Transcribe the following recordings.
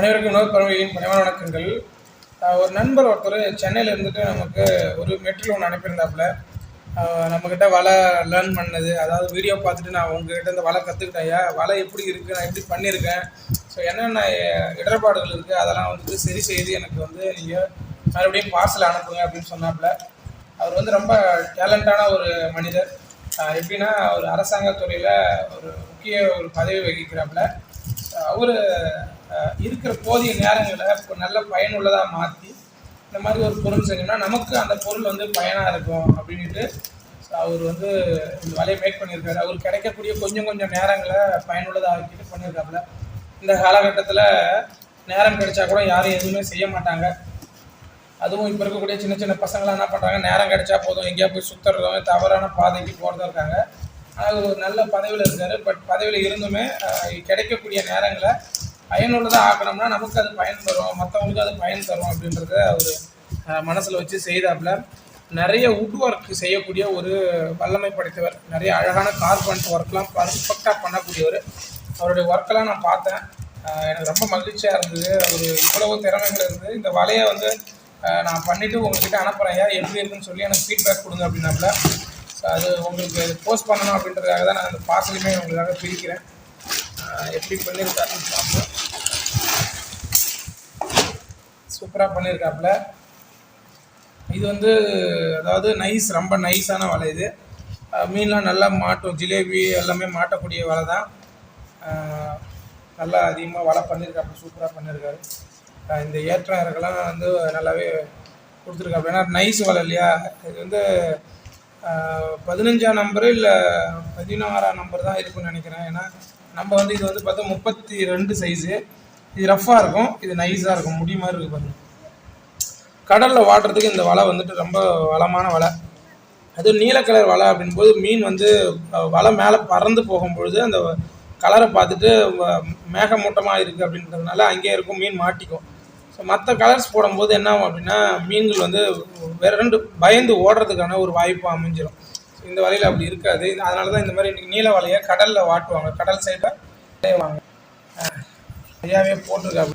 அனைவருக்கும் உணவு பறவையின் பணிவான வணக்கங்கள். ஒரு நண்பர் ஒருத்தர் சென்னையில் இருந்துட்டு நமக்கு ஒரு மெட்டீரியல் ஒன்று அனுப்பியிருந்தாப்புல. நம்மக்கிட்ட வலை லேர்ன் பண்ணது. அதாவது வீடியோ பார்த்துட்டு நான் உங்ககிட்ட இந்த வலை கற்றுக்கிட்டேன் ஐயா. வலை எப்படி இருக்குது நான் எப்படி பண்ணியிருக்கேன்? ஸோ என்னென்ன இடர்பாடுகள் இருக்குது அதெல்லாம் வந்துட்டு சரி செய்து எனக்கு வந்து நீங்கள் மறுபடியும் பார்சல் அனுப்புங்க அப்படின்னு சொன்னாப்புல. அவர் வந்து ரொம்ப டேலண்டான ஒரு மனிதர். எப்படின்னா ஒரு அரசாங்க துறையில் ஒரு முக்கிய ஒரு பதவி வகிக்கிறாப்புல. அவர் இருக்கிற போதிய நேரங்களை இப்போ நல்ல பயனுள்ளதாக மாற்றி இந்த மாதிரி ஒரு பொருள் செஞ்சோம்னா நமக்கு அந்த பொருள் வந்து பயனாக இருக்கும் அப்படின்ட்டு அவர் வந்து இந்த வலையை மேக் பண்ணியிருக்காரு. அவர் கிடைக்கக்கூடிய கொஞ்சம் கொஞ்சம் நேரங்களை பயனுள்ளதாக ஆக்கிட்டு பண்ணியிருக்காப்புல. இந்த காலகட்டத்தில் நேரம் கிடைச்சா கூட யாரும் எதுவுமே செய்ய மாட்டாங்க. அதுவும் இப்போ இருக்கக்கூடிய சின்ன சின்ன பசங்களாம் என்ன பண்ணுறாங்க நேரம் கிடைச்சா போதும். எங்கேயா போய் சுற்றுறதும் தவறான பாதைக்கு போகிறதும் இருக்காங்க. ஆனால் ஒரு நல்ல பதவியில் இருக்காரு. பட் பதவியில் இருந்துமே கிடைக்கக்கூடிய நேரங்களை பயனுள்ளதாக ஆக்கணும்னா நமக்கு அது பயன் தரும். மற்றவங்களுக்கு அது பயன் தரும் அப்படின்றத அவர் மனசில் வச்சு செய்தாப்புல நிறைய உட் ஒர்க் செய்யக்கூடிய ஒரு வல்லமை படைத்தவர். நிறைய அழகான கார்பன்ட் ஒர்க்லாம் பர்ஃபெக்டாக பண்ணக்கூடியவர். அவருடைய ஒர்க்கெல்லாம் நான் பார்த்தேன். எனக்கு ரொம்ப மகிழ்ச்சியாக இருந்தது. அவர் இவ்வளவு திறமைகள் இருந்தது இந்த வலையை வந்து நான் பண்ணிவிட்டு உங்கள்கிட்ட அனுப்புகிறேன் ஐயா. எப்படி இருக்குன்னு சொல்லி எனக்கு ஃபீட்பேக் கொடுங்க அப்படின்னாப்புல அது உங்களுக்கு போஸ்ட் பண்ணணும் அப்படின்றதுக்காக தான் நான் அந்த பார்சலுமே உங்களுக்காக பிரிக்கிறேன். எப்படி பண்ணியிருக்காருன்னு பார்ப்போம். சூப்பராக பண்ணியிருக்காப்புல இது வந்து அதாவது நைஸ் ரொம்ப நைஸான வலை இது. மீன்லாம் நல்லா மாட்டும். ஜிலேபி எல்லாமே மாட்டக்கூடிய வலை தான். நல்லா அதிகமாக வலை பண்ணியிருக்காப்புல சூப்பராக பண்ணியிருக்காரு இந்த ஏற்றம் இறக்கெல்லாம் வந்து நல்லாவே கொடுத்துருக்காப்புல. ஏன்னா நைஸ் வலை இல்லையா? இது வந்து பதினஞ்சாம் நம்பரு இல்லை பதினாறாம் நம்பர் தான் இருக்குன்னு நினைக்கிறேன். ஏன்னா நம்ம வந்து இது வந்து பார்த்தா முப்பத்தி ரெண்டு சைஸு இது ரஃப்பாக இருக்கும். இது நைஸாக இருக்கும். முடி மாதிரி இருக்குது பாருங்க. கடலில் வாடுறதுக்கு இந்த வலை வந்துட்டு ரொம்ப வளமான வலை. அதுவும் நீல கலர் வலை அப்படின்போது மீன் வந்து வலை மேலே பறந்து போகும்பொழுது அந்த கலரை பார்த்துட்டு மேகமூட்டமாக இருக்குது அப்படின்றதுனால அங்கேயே இருக்கும். மீன் மாட்டிக்கும். ஸோ மற்ற கலர்ஸ் போடும்போது என்ன ஆகும் அப்படின்னா மீன்கள் வந்து வேற ரெண்டு பயந்து ஓடுறதுக்கான ஒரு வாய்ப்பு அமைஞ்சிடும் ஸோ இந்த வலையில் அப்படி இருக்காது. அதனால தான் இந்த மாதிரி நீல வலையை கடலில் வாட்டுவாங்க. கடல் சைடில் செய்வாங்க ஐயாவே போட்டிருக்காங்க.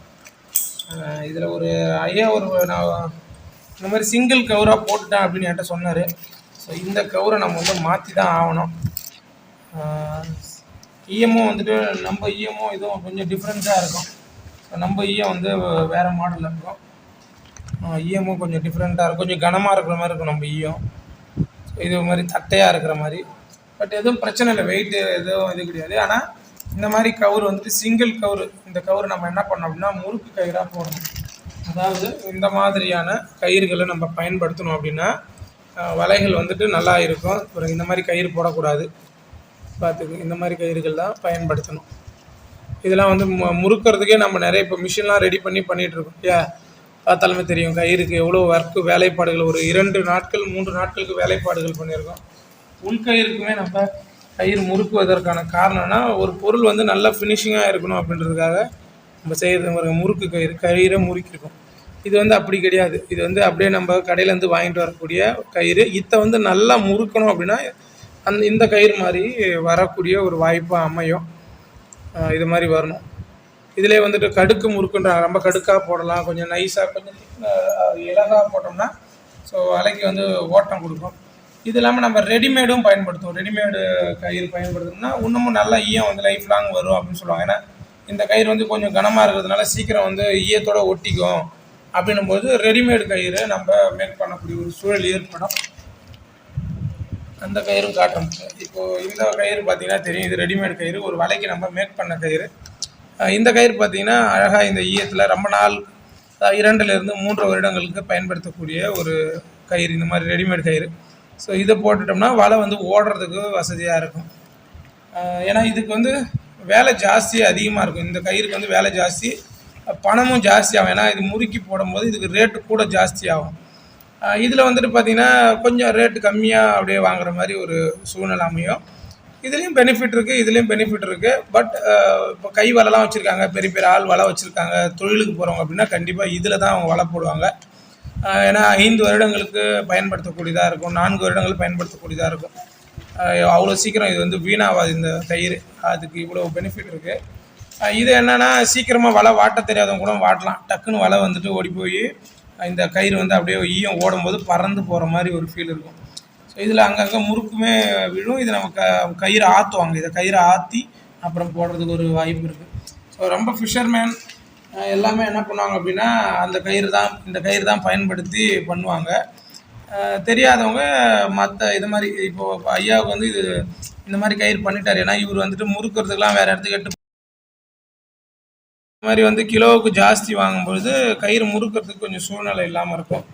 இதில் ஒரு ஐயா ஒரு நான் இந்த மாதிரி சிங்கிள் கவராக போட்டுட்டேன் அப்படின்னு என்கிட்ட சொன்னார். ஸோ இந்த கவரை நம்ம வந்து மாற்றி தான் ஆகணும் இஎம்ஓ வந்துட்டு நம்ம இஎம்ஓ இதுவும் கொஞ்சம் டிஃப்ரெண்ட்டாக இருக்கும். ஸோ நம்ம இஎம் வந்து வேறு மாடலில் இருக்கும். இஎம்ஓ கொஞ்சம் டிஃப்ரெண்ட்டாக இருக்கும். கொஞ்சம் கனமாக இருக்கிற மாதிரி இருக்கும் நம்ம இஎம் ஸோ இது மாதிரி தட்டையாக இருக்கிற மாதிரி. பட் எதுவும் பிரச்சனை இல்லை. வெயிட்டு எதுவும் இது கிடையாது. ஆனால் இந்த மாதிரி கவுர் வந்துட்டு சிங்கிள் கவுரு. இந்த கவுர் நம்ம என்ன பண்ணோம் அப்படின்னா முறுக்கு கயிறாக போடணும். அதாவது இந்த மாதிரியான கயிறுகளை நம்ம பயன்படுத்தணும் அப்படின்னா வலைகள் வந்துட்டு நல்லா இருக்கும். அப்புறம் இந்த மாதிரி கயிறு போடக்கூடாது. பார்த்துக்கு இந்த மாதிரி கயிறுகள் தான் பயன்படுத்தணும். இதெல்லாம் வந்து மு- முறுக்கிறதுக்கே நம்ம நிறைய இப்போ மிஷின்லாம் ரெடி பண்ணி பண்ணிகிட்ருக்கோம் இல்லையா பார்த்தாலுமே தெரியும். கயிறுக்கு எவ்வளோ ஒர்க்கு வேலைப்பாடுகள். ஒரு இரண்டு நாட்கள் மூன்று நாட்களுக்கு வேலைப்பாடுகள் பண்ணியிருக்கோம். உள்கயிறுக்குமே நம்ம கயிறு முறுக்குவதற்கான காரணம்னா ஒரு பொருள் வந்து நல்லா ஃபினிஷிங்காக இருக்கணும் அப்படின்றதுக்காக நம்ம செய்கிறது ஒரு முறுக்கு கயிறு கயிறை முறுக்கிருக்கோம். இது வந்து அப்படி கிடையாது. இது வந்து அப்படியே நம்ம கடையிலேருந்து வாங்கிட்டு வரக்கூடிய கயிறு. இதை வந்து நல்லா முறுக்கணும் அப்படின்னா அந்த இந்த கயிறு மாதிரி வரக்கூடிய ஒரு வாய்ப்பாக அமையும். இது மாதிரி வரணும். இதிலே வந்துட்டு கடுக்கு முறுக்குன்றாங்க ரொம்ப கடுக்காக போடலாம். கொஞ்சம் நைஸாக கொஞ்சம் இலகாக போட்டோம்னா ஸோ அலைக்கு வந்து ஓட்டம் கொடுக்கும். இது இல்லாமல் நம்ம ரெடிமேடும் பயன்படுத்துவோம். ரெடிமேடு கயிறு பயன்படுத்தணும்னா இன்னமும் நல்லா ஈயம் வந்து லைஃப் லாங் வரும் அப்படின்னு சொல்லுவாங்க. ஏன்னா இந்த கயிறு வந்து கொஞ்சம் கனமாக இருக்கிறதுனால சீக்கிரம் வந்து ஈயத்தோட ஒட்டிக்கும். அப்படின்னும் போது ரெடிமேடு கயிறு நம்ம மேக் பண்ணக்கூடிய ஒரு சூழல் ஏற்படும். அந்த கயிறும் காட்டுறோம் இப்போது இந்த கயிறு பார்த்தீங்கன்னா தெரியும். இது ரெடிமேட் கயிறு. ஒரு வலைக்கு நம்ம மேக் பண்ண கயிறு. இந்த கயிறு பார்த்தீங்கன்னா அழகாக இந்த ஈயத்தில் ரொம்ப நாள் இரண்டுலேருந்து மூன்று வருடங்களுக்கு பயன்படுத்தக்கூடிய ஒரு கயிறு. இந்த மாதிரி ரெடிமேட் கயிறு. ஸோ இதை போட்டுட்டோம்னா வலை வந்து ஓடுறதுக்கு வசதியாக இருக்கும். ஏன்னா இதுக்கு வந்து வேலை ஜாஸ்தி அதிகமாக இருக்கும். இந்த கயிறுக்கு வந்து வேலை ஜாஸ்தி பணமும் ஜாஸ்தி ஆகும். ஏன்னா இது முறுக்கி போடும்போது இதுக்கு ரேட்டு கூட ஜாஸ்தி ஆகும். இதில் வந்துட்டு பார்த்தீங்கன்னா கொஞ்சம் ரேட்டு கம்மியாக அப்படியே வாங்குற மாதிரி ஒரு சூழ்நிலை அமையும். இதுலேயும் பெனிஃபிட் இருக்குது இதுலேயும் பெனிஃபிட் இருக்குது பட் இப்போ கை வலைலாம் வச்சுருக்காங்க. பெரிய பெரிய ஆள் வலை வச்சுருக்காங்க. தொழிலுக்கு போகிறவங்க அப்படின்னா கண்டிப்பாக இதில் தான் அவங்க வலை போடுவாங்க. ஏன்னா ஐந்து வருடங்களுக்கு பயன்படுத்தக்கூடியதாக இருக்கும். நான்கு வருடங்கள் பயன்படுத்தக்கூடியதாக இருக்கும். அவ்வளோ சீக்கிரம் இது வந்து வீணாகாது இந்த தயிர். அதுக்கு இவ்வளோ பெனிஃபிட் இருக்குது இது என்னென்னா சீக்கிரமாக வலை வாட்ட தெரியாதவங்க கூட வாட்டலாம். டக்குன்னு வலை வந்துட்டு ஓடி போய் இந்த கயிறு வந்து அப்படியே ஈயம் ஓடும்போது பறந்து போகிற மாதிரி ஒரு ஃபீல் இருக்கும். ஸோ இதில் அங்கங்கே முறுக்குமே விழும். இது நம்ம க கயிறு ஆற்றுவாங்க இதை கயிறு ஆற்றி அப்புறம் போடுறதுக்கு ஒரு வாய்ப்பு இருக்குது ஸோ ரொம்ப ஃபிஷர்மேன் எல்லாமே என்ன பண்ணுவாங்க அப்படின்னா அந்த கயிறு தான் இந்த கயிறு தான் பயன்படுத்தி பண்ணுவாங்க. தெரியாதவங்க மற்ற இது மாதிரி இப்போ ஐயாவுக்கு வந்து இது இந்த மாதிரி கயிறு பண்ணிட்டார். ஏன்னா இவர் வந்துட்டு முறுக்கிறதுக்கெலாம் வேறு இடத்துக்கு எட்டு இந்த மாதிரி வந்து கிலோவுக்கு ஜாஸ்தி வாங்கும்பொழுது கயிறு முறுக்கிறதுக்கு கொஞ்சம் சூழ்நிலை இல்லாமல் இருக்கும்.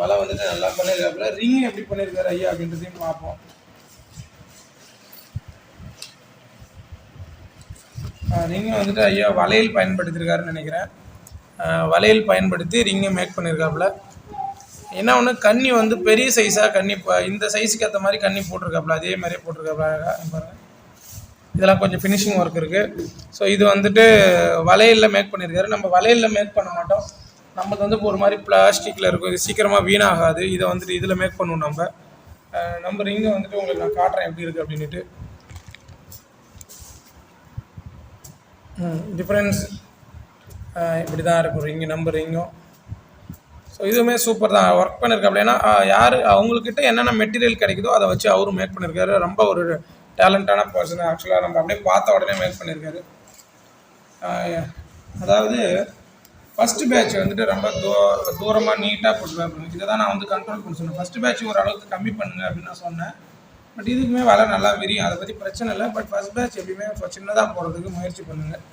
வலை வந்துட்டு நல்லா பண்ணியிருக்காப்புல ரிங் எப்படி பண்ணியிருக்காரு ஐயா அப்படின்றதையும் பார்ப்போம். ரிங்கு வந்துட்டு ஐயா வளையல் பயன்படுத்தியிருக்காருன்னு நினைக்கிறேன். வலையில் வளையல் பயன்படுத்தி ரிங்கை மேக் பண்ணியிருக்காப்புல. என்ன ஒன்று கண்ணி வந்து பெரிய சைஸாக கண்ணி இப்போ இந்த சைஸுக்கு ஏற்ற மாதிரி கண்ணி போட்டிருக்காப்புல அதே மாதிரியே போட்டிருக்காப்புல இதெல்லாம் கொஞ்சம் ஃபினிஷிங் ஒர்க் இருக்குது ஸோ இது வந்துட்டு வளையலில் மேக் பண்ணியிருக்காரு. நம்ம வளையலில் மேக் பண்ண மாட்டோம். நம்மளுக்கு வந்து ஒரு மாதிரி பிளாஸ்டிக்கில் இருக்கும். இது சீக்கிரமாக வீணாகாது. இதை வந்துட்டு இதில் மேக் பண்ணுவோம் நம்ம. நம்ம ரிங்கை வந்துட்டு உங்களுக்கு நான் காட்டுறேன் எப்படி இருக்குது அப்படின்ட்டு டிஃப்ரென்ஸ் இப்படி தான் இருக்கும். ரிங்கு நம்பர் ரிங்கும் ஸோ இதுவுமே சூப்பர் தான். ஒர்க் பண்ணியிருக்காப்ல ஏன்னா யார் அவங்கக்கிட்ட என்னென்ன மெட்டீரியல் கிடைக்குதோ அதை வச்சு அவரும் மேக் பண்ணியிருக்காரு ரொம்ப ஒரு டேலண்டான பர்சன் ஆக்சுவலாக நம்ம அப்படியே பார்த்த உடனே மேக் பண்ணியிருக்காரு அதாவது ஃபஸ்ட்டு பேட்ச் வந்துட்டு ரொம்ப தூ தூரமாக நீட்டாக போட்டுருக்காரு. இதை தான் நான் வந்து கண்ட்ரோல் பண்ண சொன்னேன். ஃபஸ்ட்டு பேட்ச் ஓரளவுக்கு கம்மி பண்ணுங்க அப்படின்னு நான் சொன்னேன். பட் இதுக்குமே வலை நல்லா விரியும். அதை பற்றி பிரச்சனை இல்லை. பட் ஃபஸ்ட் பேட்ச் எப்பயுமே சின்னதாக போகிறதுக்கு முயற்சி பண்ணுங்கள்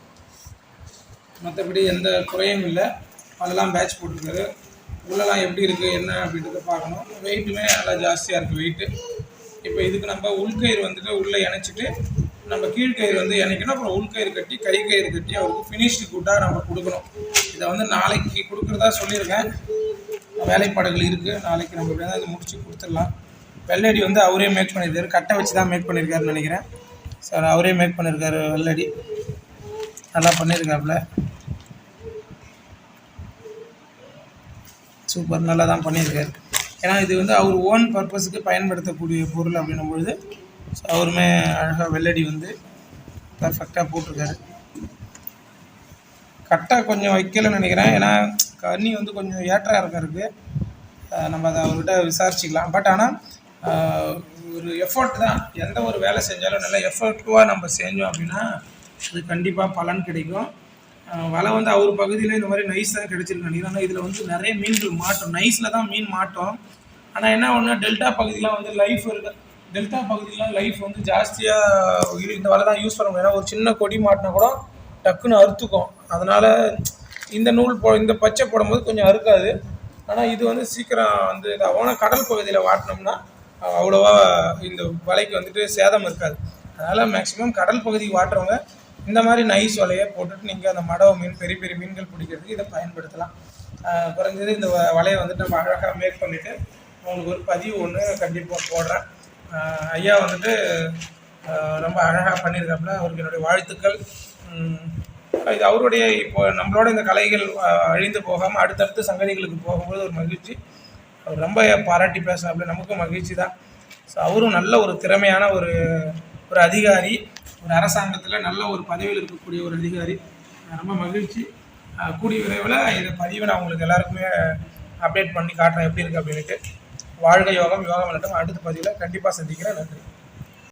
மற்றபடி எந்த குறையும் இல்லை. அதெல்லாம் பேட்ச் போட்டிருக்காரு உள்ளெல்லாம் எப்படி இருக்குது என்ன அப்படின்றத பார்க்கணும். வெயிட்டுமே நல்லா ஜாஸ்தியாக இருக்குது வெயிட்டு. இப்போ இதுக்கு நம்ம உள்கயிறு வந்துட்டு உள்ளே இணைச்சிட்டு நம்ம கீழ்கயிறு வந்து இணைக்கணும். அப்புறம் உள்கயிறு கட்டி கை கயிறு கட்டி அவருக்கு ஃபினிஷ்டு கூட்டாக நம்ம கொடுக்கணும். இதை வந்து நாளைக்கு கொடுக்குறதா சொல்லியிருக்கேன். வேலைப்பாடுகள் இருக்குது நாளைக்கு நம்ம எப்படியா இதை முடிச்சு கொடுத்துடலாம். வெள்ளடி வந்து அவரே மேக் பண்ணியிருக்காரு. கட்டை வச்சு தான் மேக் பண்ணியிருக்காருன்னு நினைக்கிறேன். சார் அவரே மேக் பண்ணியிருக்காரு வெள்ளடி. நல்லா பண்ணியிருக்காப்புல. சூப்பர் நல்லா தான் பண்ணியிருக்காரு. ஏன்னா இது வந்து அவர் ஓன் பர்பஸுக்கு பயன்படுத்தக்கூடிய பொருள் அப்படின்னும் பொழுது ஸோ அவருமே அழகாக வெள்ளடி வந்து பர்ஃபெக்டாக போட்டிருக்காரு. கட்டை கொஞ்சம் வைக்கலன்னு நினைக்கிறேன். ஏன்னா கன்னி வந்து கொஞ்சம் ஏற்றாக இறக்கம் இருக்குது நம்ம அதை அவர்கிட்ட விசாரிச்சுக்கலாம். பட் ஆனால் ஒரு எஃபர்ட் தான். எந்த ஒரு வேலை செஞ்சாலும் நல்ல எஃபர்ட்டுவாக நம்ம செஞ்சோம் அப்படின்னா அது கண்டிப்பாக பலன் கிடைக்கும். வலை வந்து அவர் பகுதியில் இந்த மாதிரி நைஸ் தான் கிடைச்சிருக்கு நினைக்கிறேன். ஆனால் இதில் வந்து நிறைய மீன்கள் மாட்டோம். நைஸில் தான் மீன் மாட்டோம். ஆனால் என்ன ஒன்று டெல்டா பகுதியெலாம் வந்து லைஃப் இருக்கு. டெல்டா பகுதியெலாம் லைஃப் வந்து ஜாஸ்தியாக இந்த வலை தான் யூஸ் பண்ண முடியும். ஏன்னா ஒரு சின்ன கொடி மாட்டினா கூட டக்குன்னு அறுத்துக்கும். அதனால் இந்த நூல் போ இந்த பச்சை போடும்போது கொஞ்சம் அறுக்காது. ஆனால் இது வந்து சீக்கிரம் வந்து இதாகும். கடல் பகுதியில் வாட்டினோம்னா அவ்வளோவா இந்த வலைக்கு வந்துட்டு சேதம் இருக்காது. அதனால் மேக்ஸிமம் கடல் பகுதிக்கு வாட்டுறவங்க இந்த மாதிரி நைஸ் வலையை போட்டுட்டு நீங்கள் அந்த மடவை மீன் பெரிய பெரிய மீன்கள் பிடிக்கிறதுக்கு இதை பயன்படுத்தலாம். குறைஞ்சது இந்த வலையை வந்துட்டு நம்ம அழகாக மேக் பண்ணிவிட்டு உங்களுக்கு ஒரு பதிவு ஒன்று கண்டிப்பாக போடுறேன். ஐயா வந்துட்டு ரொம்ப அழகாக பண்ணியிருக்காப்புல அவருக்கு என்னுடைய வாழ்த்துக்கள். இது அவருடைய இப்போ நம்மளோட இந்த கலைகள் அழிந்து போகாமல் அடுத்தடுத்து சங்கதிகளுக்கு போகும்போது ஒரு மகிழ்ச்சி. அவர் ரொம்ப பாராட்டி பேசுகிறாப்புல நமக்கும் மகிழ்ச்சி தான் ஸோ அவரும் நல்ல ஒரு திறமையான ஒரு ஒரு அதிகாரி. ஒரு அரசாங்கத்தில் நல்ல ஒரு பதவியில் இருக்கக்கூடிய ஒரு அதிகாரி. ரொம்ப மகிழ்ச்சி. கூடிய விரைவில் இந்த பதிவை நான் உங்களுக்கு எல்லாருக்குமே அப்டேட் பண்ணி காட்டுறேன். எப்படி இருக்குது அப்படின்ட்டு வாழ்க யோகம் யோகம் விளட்டம் அடுத்த பதிவில் கண்டிப்பாக சந்திக்கிறேன். நன்றி.